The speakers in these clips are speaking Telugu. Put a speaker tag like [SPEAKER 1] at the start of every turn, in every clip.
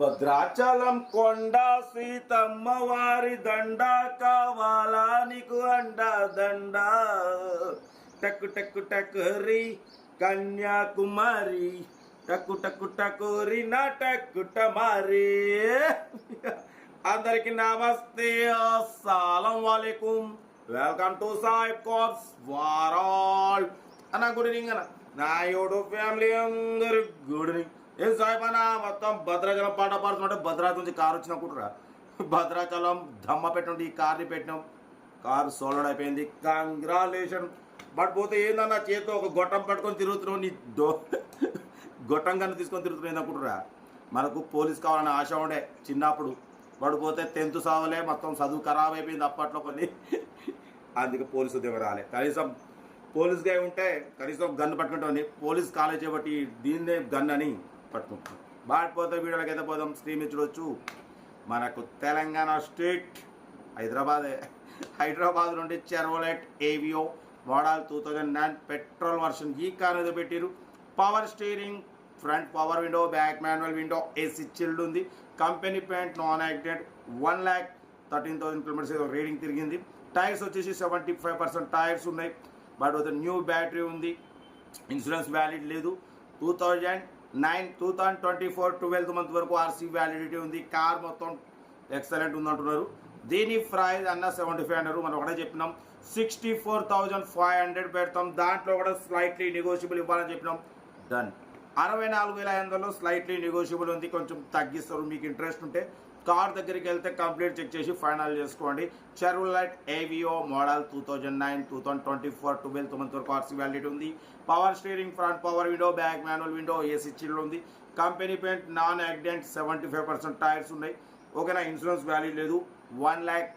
[SPEAKER 1] భద్రాచలం కొండ సీతమ్మ వారి దండ కావాలా నీకు అండ దండ? టక్కు టక్కు టకరి కన్యాకుమారి టక్కు టక్కు టకోరి నా టక్కుట మారి అందరికి నమస్తే అస్సలం వాలేకుం. వెల్కమ్ టు సాహిబ్ కోర్స్ వారాల్. అన్న గుడ్ ఈవినింగ్ అన్న. నా యూట్యూబ్ ఫ్యామిలీ అందరు గుడ్ ఈవినింగ్. ఏం సాయిబానా మొత్తం భద్రాచలం పాట పాడుతుంటే భద్రాచలం నుంచి కారు వచ్చిన భద్రాచలం దమ్మ పెట్టిన ఈ కార్ని పెట్టినాం. కారు సోలడ్ అయిపోయింది. కంగ్రాలేషన్. బట్ పోతే ఏందన్నా చేతితో ఒక గొట్టం పట్టుకొని తిరుగుతున్నావు నీ డో గొట్టం కన్నా తీసుకొని తిరుగుతున్నావు అనుకుంటురా మనకు పోలీస్ కావాలని ఆశ ఉండే చిన్నప్పుడు. వాడు పోతే టెన్త్ సావలే మొత్తం చదువు ఖరాబ్ అయిపోయింది అప్పట్లో కొన్ని. అందుకే పోలీసు ఉద్యోగం రాలే. కనీసం పోలీస్గా ఉంటే కనీసం గన్ పట్టుకుంటామని పోలీస్ కాలేజ్ బట్టి దీన్నే గన్ అని పట్టుకుంటాం. బాడిపోతే వీడియోలకు అయితే పోదాం. స్ట్రీమ్ చూడొచ్చు. మనకు తెలంగాణ స్టేట్ హైదరాబాదే. హైదరాబాద్ నుండి Chevrolet Aveo model two thousand nine petrol version ఈ కార్ ఏదో పెట్టిరు power steering front power window back manual window AC chilled ఉంది. Company paint non acted one lakh thirteen thousand kilometres ఏదో రీడింగ్ తిరిగింది. టైర్స్ వచ్చేసి సెవెంటీ ఫైవ్ పర్సెంట్ టైర్స్ ఉన్నాయి. బట్ న్యూ బ్యాటరీ ఉంది. ఇన్సూరెన్స్ వ్యాలిడ్ లేదు. Two thousand nine two thousand twenty four twelfth month వరకు ఆర్సీ వ్యాలిడిటీ ఉంది. కార్ మొత్తం ఎక్సలెంట్ ఉందంటున్నారు. దీని ప్రైజ్ అన్న సెవెంటీ ఫైవ్ హండ్రెడ్ మనం ఒకటే చెప్పినాం. Sixty four thousand five hundred పెడతాం. దాంట్లో కూడా స్లైట్లీ నెగోషియబుల్ ఇవ్వాలని చెప్పినాం. డన్ అరవై నాలుగు వేల ఐదు వందలు స్లైట్లీ నెగోషియబుల్ ఉంది. కొంచెం తగ్గిస్తారు. మీకు ఇంట్రెస్ట్ ఉంటే కార్ దగ్గరికి వెళ్తే కంప్లీట్ చెక్ చేసి ఫైనల్ చేసుకోండి. Chevrolet Aveo model two thousand nine two thousand twenty four twelve month వరకు ఆర్సీ వ్యాలిడిటీ ఉంది. Power steering front power window back manual window AC chilled ఉంది. Company paint non accident seventy five percent tyres ఉన్నాయి. ఓకేనా ఇన్సూరెన్స్ వ్యాల్యూ లేదు. One lakh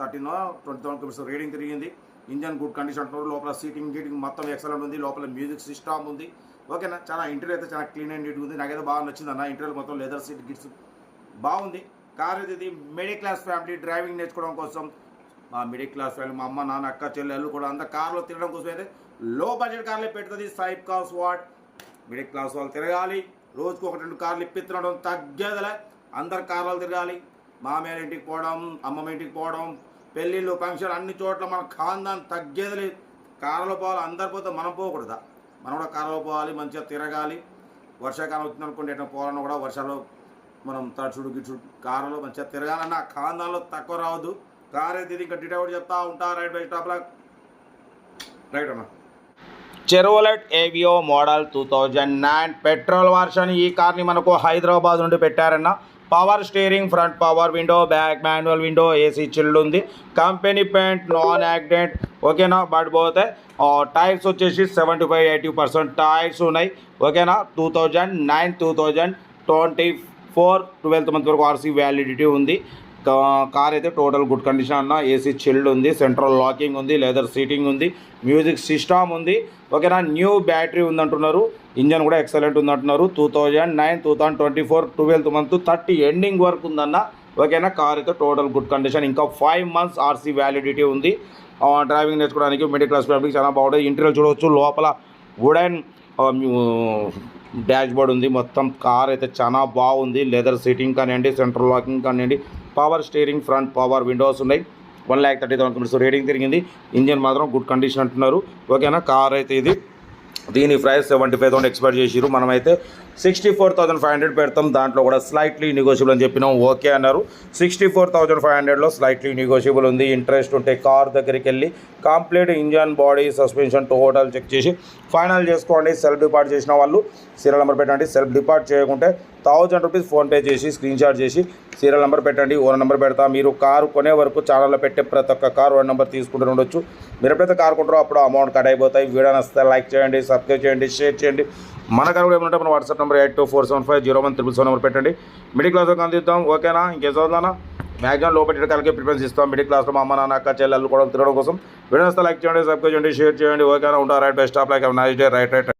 [SPEAKER 1] thirteen twenty thousand kilometres reading తిరిగింది. ఇంజన్ గుడ్ కండిషన్ అంటున్నారు. లోపల సీటింగ్ గీటింగ్ మొత్తం ఎక్సలెంట్ ఉంది. లోపల మ్యూజిక్ సిస్టమ్ ఉంది. ఓకేనా చాలా ఇంటీరియర్ అయితే చాలా క్లీన్ అండ్ నీట్ ఉంది. నాకైతే బాగా నచ్చింది అన్న. ఇంటీరియర్ మొత్తం లెదర్ సీట్ గిట్స్ బాగుంది. కార్ అయితే ఇది మిడిల్ క్లాస్ ఫ్యామిలీ డ్రైవింగ్ నేర్చుకోవడం కోసం. మా మిడిల్ క్లాస్ ఫ్యామిలీ మా అమ్మ నాన్న అక్క చెల్లెళ్ళు కూడా అంతా కార్లో తిరగడం కోసం అయితే లో బడ్జెట్ కార్లే పెడుతుంది సైబ్ కాస్ వాట్ మిడిల్ క్లాస్ వాళ్ళు తిరగాలి. రోజుకు ఒక రెండు కార్లు ఇప్పించడం తగ్గేదలే. అందరు కార్లు తిరగాలి. మామయ్య ఇంటికి పోవడం అమ్మమ్మ ఇంటికి పోవడం పెళ్ళిళ్ళు ఫంక్షన్ అన్ని చోట్ల మన ఖాందాన్ తగ్గేది లేదు కారులో పోవాలి అందరు పోతే మనం పోకూడదా? మనం కూడా కారులో పోవాలి మంచిగా తిరగాలి. వర్షాకాలం వచ్చింది ఎట్లా పోవాలన్నా కూడా వర్షాలు మనం తడుచుడు గిచ్చుడు కారులో మంచిగా తిరగాలన్నా కాందాలో తక్కువ రావద్దు. కార్ అయితే ఇంకా డిటైవర్ చెప్తా ఉంటా రైట్ బై స్టాప్ రైట్ అన్న. Chevrolet Aveo model two thousand nine petrol version. ఈ కార్ని మనకు హైదరాబాద్ నుండి పెట్టారన్న. Power steering front power window back manual window AC chilled ఉంది. కంపెనీ పెయింట్ నాన్ యాక్సిడెంట్ ఓకేనా? బట్ పోతే టైర్స్ వచ్చేసి seventy five eighty percent tyres ఉన్నాయి. ఓకేనా? Two thousand nine two thousand twenty four twelfth month వరకు ఆర్సీ వ్యాలిడిటీ ఉంది. కార్ అయితే టోటల్ గుడ్ కండిషన్ అన్న ఏసీ చిల్డ్ ఉంది సెంట్రల్ లాకింగ్ ఉంది లెదర్ సీటింగ్ ఉంది మ్యూజిక్ సిస్టమ్ ఉంది. ఓకేనా న్యూ బ్యాటరీ ఉందంటున్నారు. ఇంజన్ కూడా ఎక్సలెంట్ ఉందంటున్నారు. Two thousand nine two thousand twenty four twelfth month thirty ending వరకు ఉందన్న. ఓకేనా కార్ అయితే టోటల్ గుడ్ కండిషన్. ఇంకా ఫైవ్ మంత్స్ ఆర్సీ వ్యాలిడిటీ ఉంది. డ్రైవింగ్ నేర్చుకోవడానికి మిడిల్ క్లాస్ ఫ్యామిలీకి చాలా బాగుంటుంది. ఇంటీరియర్ చూడవచ్చు. లోపల వుడెన్ డాష్ బోర్డ్ ఉంది. మొత్తం కార్ అయితే చాలా బాగుంది. లెదర్ సీటింగ్ కానివ్వండి సెంట్రల్ లాకింగ్ కానివ్వండి power steering front power windows ఉన్నాయి. One lakh thirty thousand kilometres rating తిరిగింది. ఇంజన్ మాత్రం గుడ్ కండిషన్ అంటున్నారు. ఓకేనా? కార్ అయితే ఇది. దీని price seventy five thousand expect చేసిరు మనమైతే sixty four thousand five hundred పెడతాం. దాంట్లో కూడా స్లైట్లీ నెగోషియబుల్ అని చెప్పినాం. ఓకే అన్నారు. సిక్స్టీ ఫోర్ థౌసండ్ ఫైవ్ హండ్రెడ్లో స్లైట్లీ నెగోషియబుల్ ఉంది. ఇంట్రెస్ట్ ఉంటే కార్ దగ్గరికి వెళ్ళి complete engine body suspension total check చేసి ఫైనల్ చేసుకోండి. సెల్ఫ్ డిపార్ట్ చేసిన వాళ్ళు సీరియల్ నెంబర్ పెట్టండి. సెల్ఫ్ డిపార్ట్ చేయకుంటే థౌజండ్ రూపీస్ ఫోన్పే చేసి స్క్రీన్ షాట్ చేసి సీరియల్ నెంబర్ పెట్టండి. ఓన్ నెంబర్ పెడతా. మీరు కారు కొనే వరకు ఛానల్లో పెట్టే ప్రతి ఒక్క కారు ఓన్ నెంబర్ తీసుకుంటూ ఉండొచ్చు. మీరు ఎప్పుడైతే కారు కొంటారో అప్పుడు అమౌంట్ కట్ అయిపోతాయి. వీడియో నచ్చితే లైక్ చేయండి సబ్స్క్రైబ్ చేయండి షేర్ చేయండి. మన కారు కూడా ఏమంటే మన WhatsApp number eight two four seven five zero one triple seven number పెట్టండి. మిడిల్ క్లాస్ అందిద్దాం ఓకేనా? ఇంకేం చదువుదానా మ్యాక్సిమం లో పెట్టే ప్రిఫరెన్స్ ఇస్తాం. మిడిల్ క్లాస్లో మా అమ్మ నాన్న అక్క చెల్లెళ్ళు కూడా తిరగడం కోసం. వీడియో లైక్ చేయండి సబ్స్క్రైబ్ చేయండి షేర్ చేయండి. ఓకేనా? ఉంటారు right best of like nice day. Right right.